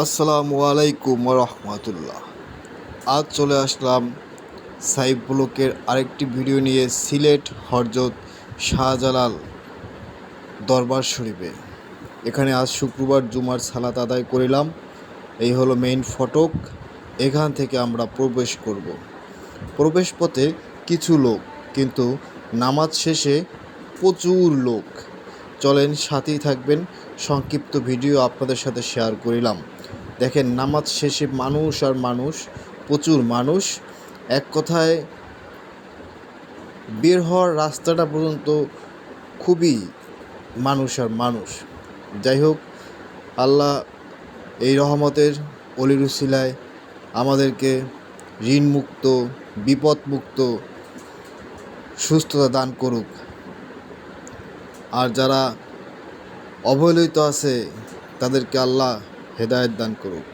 আসসালামু আলাইকুম রহমতুল্লাহ আজ চলে আসলাম সাইব ব্লকের আরেকটি ভিডিও নিয়ে সিলেট হরজত শাহজালাল দরবার শরীফে। এখানে আজ শুক্রবার জুমার সালাত আদায় করিলাম। এই হলো মেইন ফটক। এখান থেকে আমরা প্রবেশ করব। প্রবেশ পথে কিছু লোক, কিন্তু নামাজ শেষে প্রচুর লোক। চলেন সাথেই থাকবেন। সংক্ষিপ্ত ভিডিও আপনাদের সাথে শেয়ার করিলাম। দেখেন, নামাজ শেষে মানুষ আর মানুষ, প্রচুর মানুষ। এক কথায়, বের হওয়ার রাস্তাটা পর্যন্ত খুবই মানুষ আর মানুষ। যাই হোক, আল্লাহ এই রহমতের অলিরুসিলায় আমাদেরকে ঋণমুক্ত, বিপদমুক্ত সুস্থতা দান করুক। আর যারা অবহেলিত আছে তাদেরকে আল্লাহ হেদায়ত দান করুক।